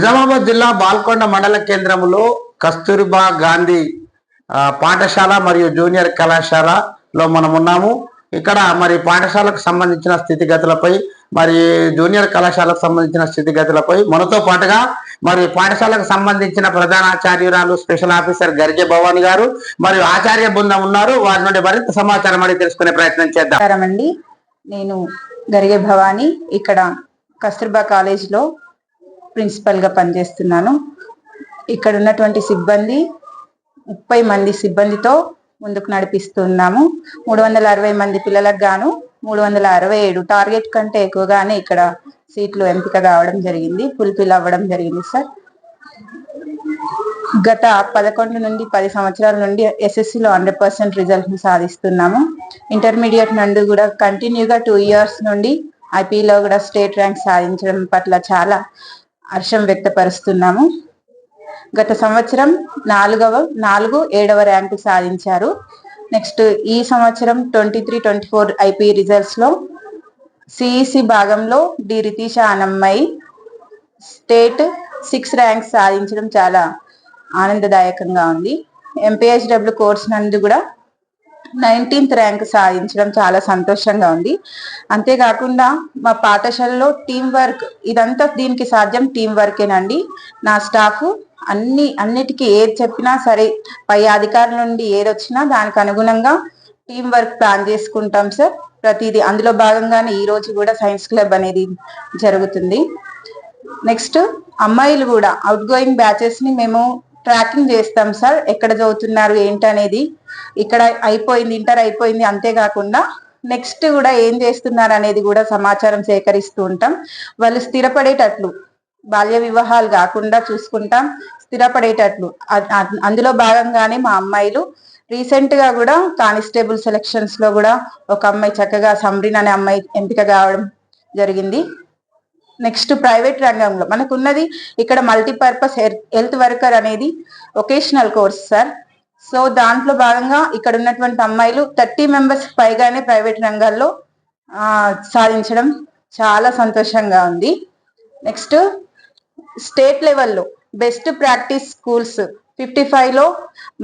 నిజామాబాద్ జిల్లా బాల్కొండ మండల కేంద్రంలో కస్తూరిబా గాంధీ పాఠశాల మరియు జూనియర్ కళాశాలలో మనం ఉన్నాము. ఇక్కడ మరి పాఠశాలకు సంబంధించిన స్థితిగతులపై మరి జూనియర్ కళాశాలకు సంబంధించిన స్థితిగతులపై మనతో పాటుగా మరి పాఠశాలకు సంబంధించిన ప్రధానాచార్యురాలు స్పెషల్ ఆఫీసర్ గరిజ భవాని గారు మరియు ఆచార్య బృందం ఉన్నారు. వారి నుండి మరింత సమాచారం అడిగి తెలుసుకునే ప్రయత్నం చేద్దాం. అండి. నేను గరిగే భవాని ఇక్కడ కస్తూర్బా కాలేజ్లో ప్రిన్సిపల్గా పనిచేస్తున్నాను. ఇక్కడ ఉన్నటువంటి సిబ్బంది ముప్పై మంది సిబ్బందితో ముందుకు నడిపిస్తున్నాము. మూడు వందల అరవై మంది పిల్లలకు గాను మూడు వందల అరవై ఏడు టార్గెట్ కంటే ఎక్కువగానే ఇక్కడ సీట్లు ఎంపిక కావడం జరిగింది. ఫుల్ఫిల్ అవ్వడం జరిగింది సార్. గత పదకొండు నుండి పది సంవత్సరాల నుండి ఎస్ఎస్సిలో హండ్రెడ్ పర్సెంట్ రిజల్ట్ను సాధిస్తున్నాము. ఇంటర్మీడియట్ నుండి కూడా కంటిన్యూగా టూ ఇయర్స్ నుండి ఐపీలో కూడా స్టేట్ ర్యాంక్ సాధించడం పట్ల చాలా హర్షం వ్యక్తపరుస్తున్నాము. గత సంవత్సరం నాలుగవ నాలుగు ఏడవ ర్యాంకు సాధించారు. నెక్స్ట్ ఈ సంవత్సరం twenty three twenty four IP రిజల్ట్స్లో CEC భాగంలో డి. రితీష అనమ్మాయి స్టేట్ సిక్స్ ర్యాంక్స్ సాధించడం చాలా ఆనందదాయకంగా ఉంది. ఎంపీహెచ్డబ్ల్యూ కోర్స్ నందు కూడా నైన్టీన్త్ ర్యాంక్ సాధించడం చాలా సంతోషంగా ఉంది. అంతేకాకుండా మా పాఠశాలలో టీం వర్క్ ఇదంతా దీనికి సాధ్యం టీం వర్కేనండి నా స్టాఫ్ అన్ని అన్నిటికీ ఏది చెప్పినా సరే పై అధికారుల నుండి ఏది వచ్చినా దానికి అనుగుణంగా టీం వర్క్ ప్లాన్ చేసుకుంటాం సార్. ప్రతిదీ అందులో భాగంగానే ఈ రోజు కూడా సైన్స్ క్లబ్ అనేది జరుగుతుంది. నెక్స్ట్ అమ్మాయిలు కూడా అవుట్ గోయింగ్ బ్యాచెస్ని మేము ట్రాకింగ్ చేస్తాం సార్. ఎక్కడ చదువుతున్నారు ఏంటనేది ఇక్కడ అయిపోయింది ఇంటర్ అయిపోయింది అంతేకాకుండా నెక్స్ట్ కూడా ఏం చేస్తున్నారు అనేది కూడా సమాచారం సేకరిస్తూ ఉంటాం. వాళ్ళు స్థిరపడేటట్లు బాల్య వివాహాలు కాకుండా చూసుకుంటాం స్థిరపడేటట్లు. అందులో భాగంగానే మా అమ్మాయిలు రీసెంట్గా కూడా కానిస్టేబుల్ సెలక్షన్స్లో కూడా ఒక అమ్మాయి చక్కగా సమ్రిన్ అనే అమ్మాయి ఎంపిక కావడం జరిగింది. నెక్స్ట్ ప్రైవేట్ రంగంలో మనకున్నది ఇక్కడ మల్టీపర్పస్ హెల్త్ వర్కర్ అనేది ఒకేషనల్ కోర్స్ సార్. సో దాంట్లో భాగంగా ఇక్కడ ఉన్నటువంటి అమ్మాయిలు థర్టీ మెంబర్స్ పైగానే ప్రైవేట్ రంగాల్లో సాధించడం చాలా సంతోషంగా ఉంది. నెక్స్ట్ స్టేట్ లెవెల్లో బెస్ట్ ప్రాక్టీస్ స్కూల్స్ ఫిఫ్టీ ఫైవ్లో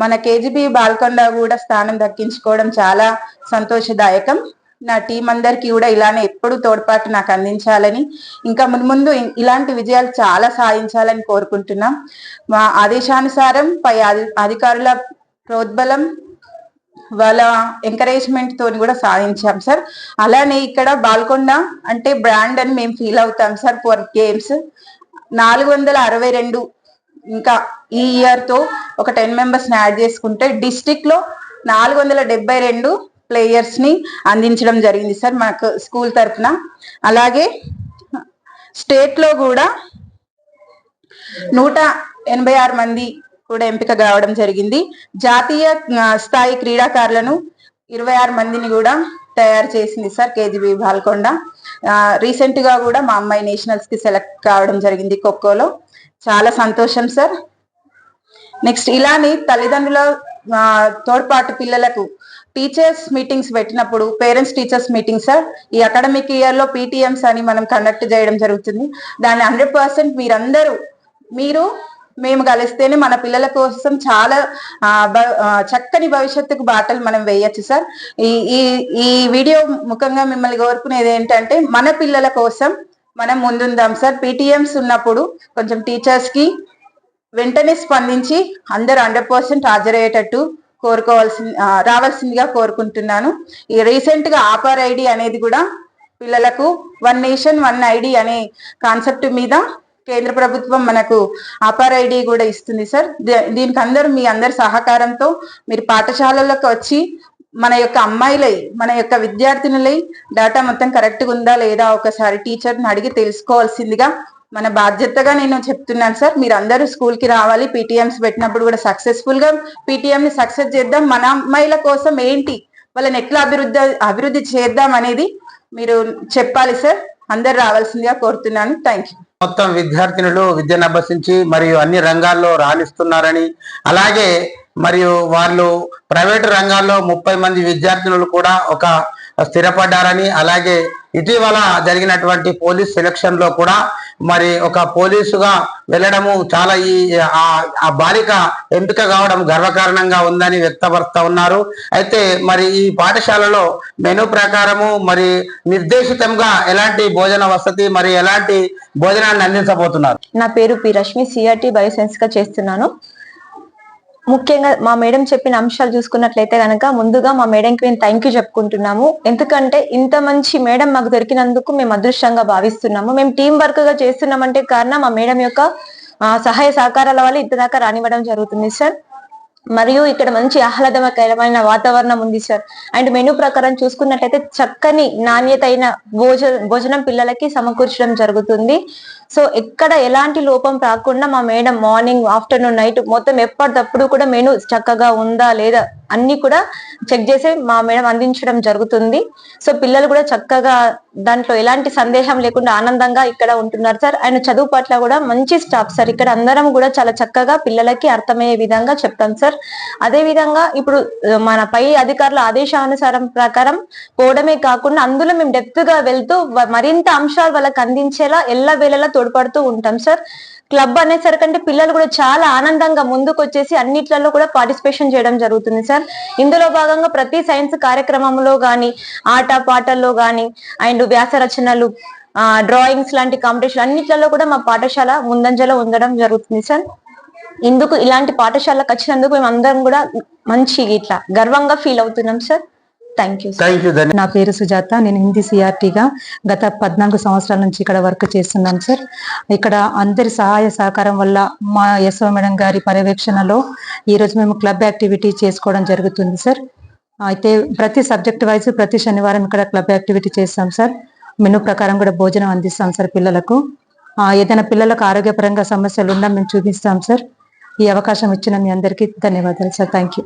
మన కేజీబీ బాల్కొండ కూడా స్థానం దక్కించుకోవడం చాలా సంతోషదాయకం. నా టీం అందరికీ కూడా ఇలానే ఎప్పుడు తోడ్పాటు నాకు అందించాలని ఇంకా మున్ముందు ఇలాంటి విజయాలు చాలా సాధించాలని కోరుకుంటున్నాం. మా ఆదేశానుసారం పై అధి- అధికారుల ప్రోద్బలం వాళ్ళ ఎంకరేజ్మెంట్ తోని కూడా సాధించాం సార్. అలానే ఇక్కడ బాల్కొండ అంటే బ్రాండ్ అని మేము ఫీల్ అవుతాం సార్ ఫర్ గేమ్స్ నాలుగు వందల అరవై రెండు ఇంకా ఈ ఇయర్తో ఒక టెన్ మెంబర్స్ యాడ్ చేసుకుంటే డిస్టిక్లో నాలుగు వందల డెబ్బై రెండు ప్లేయర్స్ని అందించడం జరిగింది సార్ మాకు స్కూల్ తరఫున అలాగే స్టేట్లో కూడా నూట ఎనభై ఆరు మంది కూడా ఎంపిక కావడం జరిగింది. జాతీయ స్థాయి క్రీడాకారులను ఇరవై ఆరు మందిని కూడా తయారు చేసింది సార్ కేజీబీ బాల్కొండ. రీసెంట్గా కూడా మా అమ్మాయి నేషనల్స్కి సెలెక్ట్ కావడం జరిగింది ఖోఖోలో. చాలా సంతోషం సార్. నెక్స్ట్ ఇలానే తల్లిదండ్రుల తోడ్పాటు పిల్లలకు టీచర్స్ మీటింగ్స్ పెట్టినప్పుడు పేరెంట్స్ టీచర్స్ మీటింగ్స్ సార్ ఈ అకాడమిక్ ఇయర్లో పీటీఎంస్ అని మనం కండక్ట్ చేయడం జరుగుతుంది. దాన్ని హండ్రెడ్ పర్సెంట్ మీరందరూ మీరు మేము కలిస్తేనే మన పిల్లల కోసం చాలా చక్కని భవిష్యత్తుకు బాటలు మనం వేయచ్చు సార్ ఈ ఈ ఈ వీడియో ముఖంగా మిమ్మల్ని కోరుకునేది ఏంటంటే మన పిల్లల కోసం మనం ముందుందాం సార్ పీటీఎంస్ ఉన్నప్పుడు కొంచెం టీచర్స్కి వెంటనే స్పందించి అందరు హండ్రెడ్ పర్సెంట్ హాజరయ్యేటట్టు కోరుకోవాల్సింది రావాల్సిందిగా కోరుకుంటున్నాను. ఈ రీసెంట్గా ఆపర్ ఐడి అనేది కూడా పిల్లలకు వన్ నేషన్ వన్ ఐడి అనే కాన్సెప్ట్ మీద కేంద్ర ప్రభుత్వం మనకు ఆపర్ ఐడి కూడా ఇస్తుంది సార్. దీనికి అందరూ మీ అందరి సహకారంతో మీరు పాఠశాలలకు వచ్చి మన యొక్క అమ్మాయిలై మన యొక్క విద్యార్థినులై డేటా మొత్తం కరెక్ట్గా ఉందా లేదా ఒకసారి టీచర్ని అడిగి తెలుసుకోవాల్సిందిగా మన బాధ్యతగా నేను చెప్తున్నాను సార్. మీరు అందరూ స్కూల్కి రావాలి. పీటీఎంస్ పెట్టినప్పుడు కూడా సక్సెస్ఫుల్గా పీటీఎం ని సక్సెస్ చేద్దాం. మన అమ్మాయిల కోసం ఏంటి? వాళ్ళని ఎట్లా అభివృద్ధి అభివృద్ధి చేద్దాం అనేది మీరు చెప్పాలి సార్. అందరు రావాల్సిందిగా కోరుతున్నాను. థ్యాంక్ యూ మొత్తం విద్యార్థినులు విద్యను అభ్యసించి మరియు అన్ని రంగాల్లో రాణిస్తున్నారని అలాగే మరియు వాళ్ళు ప్రైవేటు రంగాల్లో ముప్పై మంది విద్యార్థినులు కూడా ఒక స్థిరపడ్డారని అలాగే ఇటీవల జరిగినటువంటి పోలీస్ సెలక్షన్లో కూడా మరి ఒక పోలీసుగా వెళ్ళడము చాలా ఈ ఆ- బాలిక ఎంపిక కావడం గర్వకారణంగా ఉందని వ్యక్తపరుస్తూ ఉన్నారు. అయితే మరి ఈ పాఠశాలలో మెను ప్రకారము మరి నిర్దేశితంగా ఎలాంటి భోజన వసతి మరి ఎలాంటి భోజనాన్ని అందించబోతున్నారు? నా పేరు పి రష్మి సిఆర్టీ బయోసైన్స్గా చేస్తున్నాను. ముఖ్యంగా మా మేడం చెప్పిన అంశాలు చూసుకున్నట్లయితే కనుక ముందుగా మా మేడంకి మేము థ్యాంక్ యూ చెప్పుకుంటున్నాము. ఎందుకంటే ఇంత మంచి మేడం మాకు దొరికినందుకు మేము అదృష్టంగా భావిస్తున్నాము. మేము టీం వర్క్గా చేస్తున్నామంటే కారణం మా మేడం యొక్క సహాయ సహకారాల వల్ల ఇంతదాకా రానివ్వడం జరుగుతుంది సార్ మరియు ఇక్కడ మంచి ఆహ్లాదకరమైన వాతావరణం ఉంది సార్ అండ్ మెనూ ప్రకారం చూసుకున్నట్లయితే చక్కని నాణ్యత అయిన భోజ భోజనం పిల్లలకి సమకూర్చడం జరుగుతుంది. సో ఎక్కడ ఎలాంటి లోపం రాకుండా మా మేడం మార్నింగ్ ఆఫ్టర్నూన్ నైట్ మొత్తం ఎప్పటికప్పుడు కూడా మెను చక్కగా ఉందా లేదా అన్ని కూడా చెక్ చేసి మా మేడం అందించడం జరుగుతుంది. సో పిల్లలు కూడా చక్కగా దాంట్లో ఎలాంటి సందేహం లేకుండా ఆనందంగా ఇక్కడ ఉంటున్నారు సార్. ఆయన చదువు పట్ల కూడా మంచి స్టాఫ్ సార్. ఇక్కడ అందరం కూడా చాలా చక్కగా పిల్లలకి అర్థమయ్యే విధంగా చెప్తాం సార్. అదే విధంగా ఇప్పుడు మన పై అధికారుల ఆదేశానుసారం ప్రకారం పోవడమే కాకుండా అందులో మేము డెప్త్గా వెళ్తూ మరింత అంశాలు వాళ్ళకి అందించేలా ఎల్ల వేళలా తోడ్పడుతూ ఉంటాం. సార్ క్లబ్ అనేసరికంటే పిల్లలు కూడా చాలా ఆనందంగా ముందుకు వచ్చేసి అన్నిట్లలో కూడా పార్టిసిపేషన్ చేయడం జరుగుతుంది సార్. ఇందులో భాగంగా ప్రతి సైన్స్ కార్యక్రమంలో గాని ఆట పాటల్లో గాని అండ్ వ్యాస రచనలు డ్రాయింగ్స్ లాంటి కాంపిటీషన్ అన్నిట్లలో కూడా మా పాఠశాల ముందంజలో ఉండడం జరుగుతుంది సార్. ఇందుకు ఇలాంటి పాఠశాలకు వచ్చినందుకు మేము అందరం కూడా మంచి ఇట్లా గర్వంగా ఫీల్ అవుతున్నాం sir. Thank you thank you నా పేరు సుజాత. నేను హిందీ సిఆర్టీగా గత పద్నాలుగు సంవత్సరాల నుంచి ఇక్కడ వర్క్ చేస్తున్నాను సార్ ఇక్కడ అందరి సహాయ సహకారం వల్ల మా యశో మేడం గారి పర్యవేక్షణలో ఈ రోజు మేము క్లబ్ యాక్టివిటీ చేసుకోవడం జరుగుతుంది సార్ అయితే ప్రతి సబ్జెక్ట్ వైజ్ ప్రతి శనివారం ఇక్కడ క్లబ్ యాక్టివిటీ చేస్తాం సార్ మెను ప్రకారం కూడా భోజనం అందిస్తాం సార్ పిల్లలకు. ఆ, ఏదైనా పిల్లలకు ఆరోగ్యపరంగా సమస్యలు ఉన్నా మేము చూపిస్తాం సార్ ఈ అవకాశం ఇచ్చిన మీ అందరికీ ధన్యవాదాలు సార్ థ్యాంక్ యూ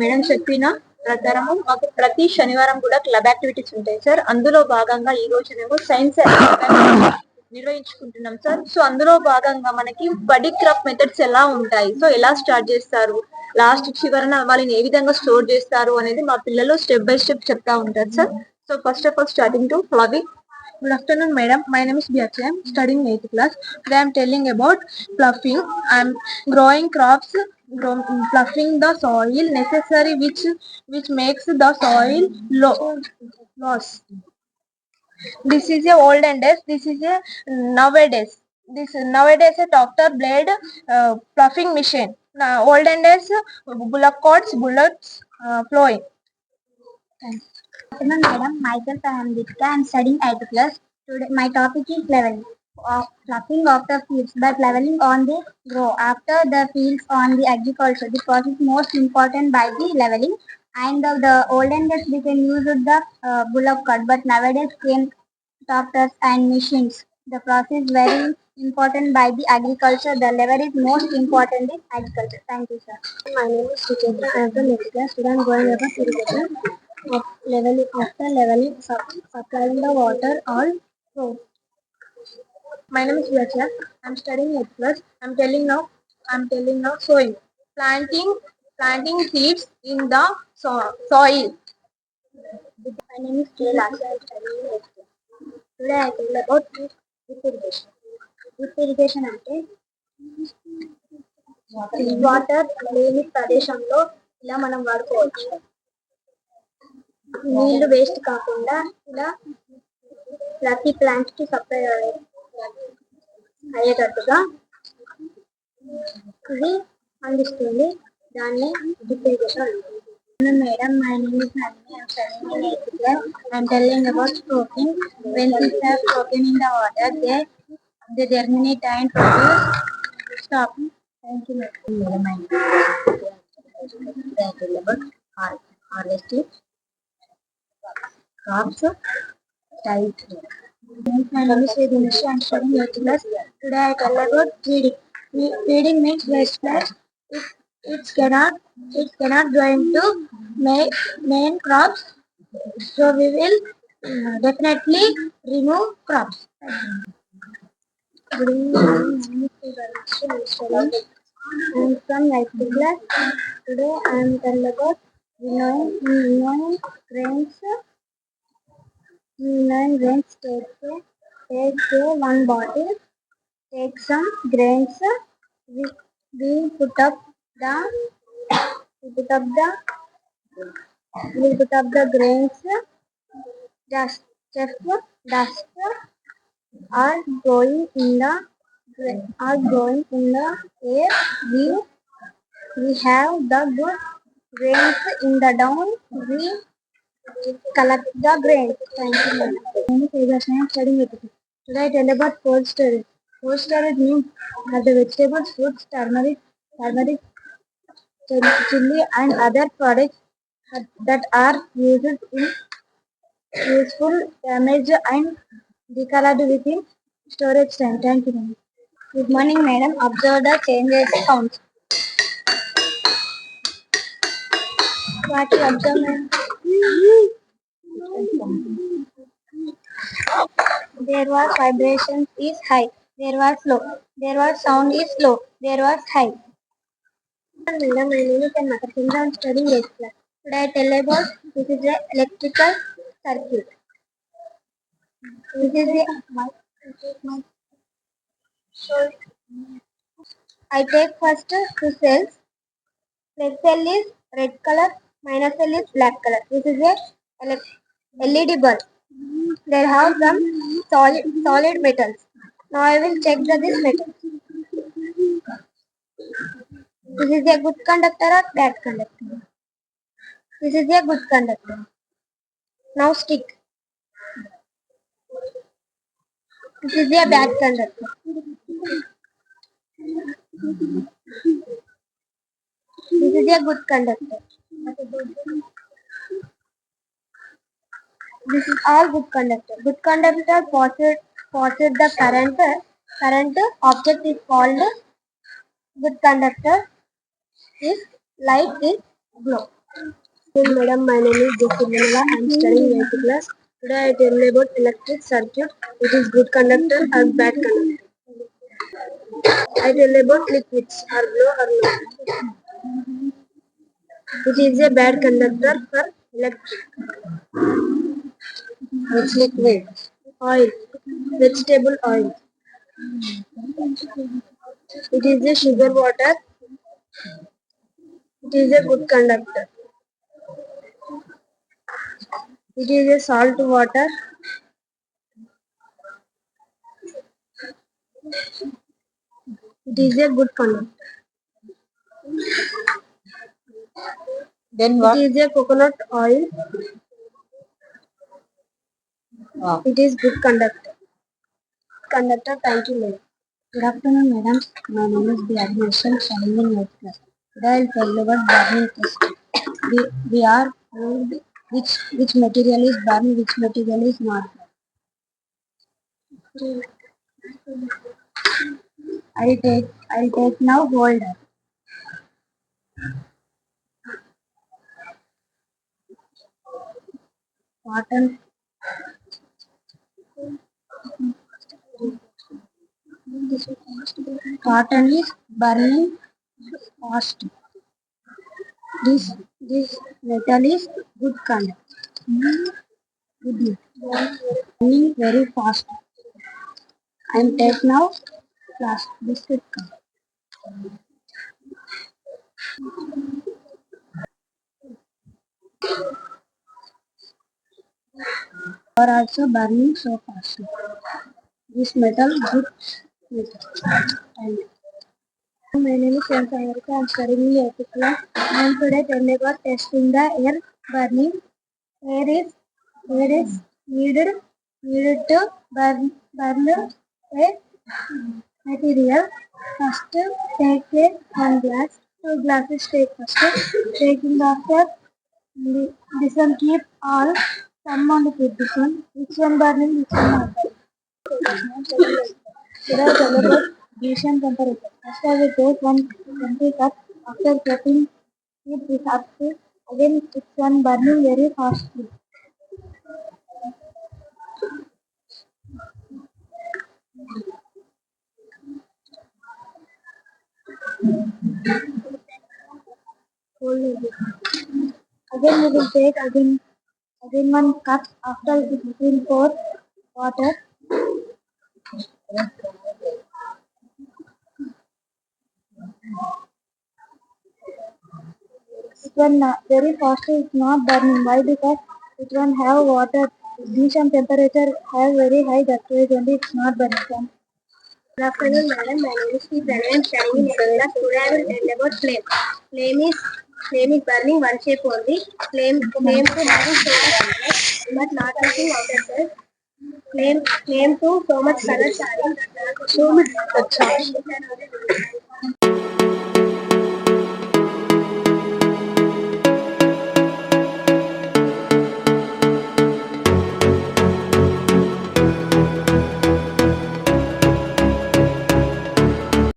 మేడం చెప్పిన ప్రకారం మాకు ప్రతి శనివారం కూడా క్లబ్ యాక్టివిటీస్ ఉంటాయి సార్ అందులో భాగంగా ఈ రోజు మేము సైన్స్ నిర్వహించుకుంటున్నాం సార్ సో అందులో భాగంగా మనకి బడీ క్రాఫ్ట్ మెథడ్స్ ఎలా ఉంటాయి సో ఎలా స్టార్ట్ చేస్తారు లాస్ట్ చివరన వాళ్ళని ఏ విధంగా స్టోర్ చేస్తారు అనేది మా పిల్లలు స్టెప్ బై స్టెప్ చెప్తా ఉంటారు sir so first of all starting to following Good afternoon, madam. My name is Byachi. I am studying 8th class. Today I am telling about fluffing. I am growing crops, grow, fluffing the soil necessary which which makes the soil low, loss. This is a olden days. This is a nowadays. This nowadays a tractor blade uh, fluffing machine. Now olden days bullock carts, bullets uh, flowing. Thanks. madam. Myself, I am Ditka. I am studying 8th class. Today, my topic is leveling. Of fluffing of the fields by leveling on the row After the fields on the agriculture, the process most important by the leveling. And of the olden days, we can use the uh, bullock cart, but nowadays came tractors and machines. The process very important by the agriculture. The level is most important in agriculture. Thank you, sir. My name is Suchitra. I am 8th class. Today I going about irrigation leveling after leveling supplying the water all roads. My name is Vyachya. I'm studying 8th class. I'm telling now, I'm telling now sowing. Planting, planting seeds in the so- soil. My name is Jay Lasha. I'm studying 8th class. Today I tell about drip drip irrigation. Drip irrigation అంటే water లేని ప్రదేశంలో ఇలా మనం వాడుకోవచ్చు నీళ్ళు waste కాకుండా ఇలా ప్రతి ప్లాంట్కి సప్లై అయ్యేటట్టుగా ఇది అందిస్తుంది దాన్ని డిప్రిగేషన్ madam my name is Nalini I'm studying in eighth class I'm telling about stroking when seeds are spoken in the water they they germinate and produce stop thank you madam madam I tell about har- harvesting crops type My name is Vedinshi I'm studying eighth class today I tell about reading Fe- means waste plant it it cannot it cannot go into main main crops so we will uh, definitely remove crops. Good evening, my from ninth class. Today I am telling about winnowing, winnowing grains. Winnowing grains take a, take a one bottle, take some grains. We, we put up the we put up the we put up the grains dust just dust are growing in the are growing in the air we we have the good grains in the down we collect the grains thank you madam. My name is Tejas, studying with you. Today I tell about cold storage. Cold storage means that the vegetables, fruits, turmeric, turmeric, chil- chili and other products that are used in useful damage and decolored within storage time. Thank you. madam. Good morning, madam. Observe the changes count. What you observe, madam? There was vibrations is high. There was low. There was sound is low. There was high. Madam, my name is Anna Sindha. I studying eighth class. Today I tell about this is a electrical circuit. This is a my, my so I take first two cells. Red cell is red color, minus cell is black color. This is a LED bulb. There have some solid solid metals. Now I will check the this metal. This is a good conductor or bad conductor. This is a good conductor. Now stick. This is a bad conductor. This is a good conductor. This is all good conductor. Good conductor passes passes the current. Current object is called good conductor. This light is glow. Good madam, my name is Jyotirmala. I am studying 8th class. Today I tell you about electric circuit. It is good conductor or bad conductor. I tell you about liquids or glow or no. It is a bad conductor for electric. Which liquid? Oil. Vegetable oil. It is a sugar water. It is a good conductor. It is a salt water. It is a good conductor. Then what? It is a coconut oil. Wow. It is good conductor. Conductor, thank you, madam. Good afternoon, madam. My name is B. Admission, studying in 8th class. Today I will tell you about burning test. We, we are told which which material is burned, which material is not. I'll take I'll take now cotton. Cotton is burning fast. This this metal is good color. Good. Very fast. I am take now plus biscuit. Are also burning so fast. This metal good metal. And my name is Sankayarka. I am studying in 8th class. I am today telling about testing the air burning. Air is air is needed needed to burn burn a material. First, take a one glass. Two glasses take first. Taking after this one keep all. ತಮ್ಮನ್ನು ತಿದ್ದುಕೊಂಡು ವಿಶ್ವಂಬರ್ನಿ ವಿಶ್ವಂ ಮಾಡ್ತಾರೆ Division temperature. After we take one complete cup, after getting heat is up to again it's on burning very fastly. Again we will take again again one cup after it uh, is will pour water. It one very fast it's not burning. Why? Because it one have water. Ignition temperature have very high. That's why only it's not burning. Good afternoon, madam. My name is. Pranay. I am studying class. Today I will tell about flame. Flame is flame burning one shape ఉంది flame flame two మాత్రం flame flame two so much colour sorry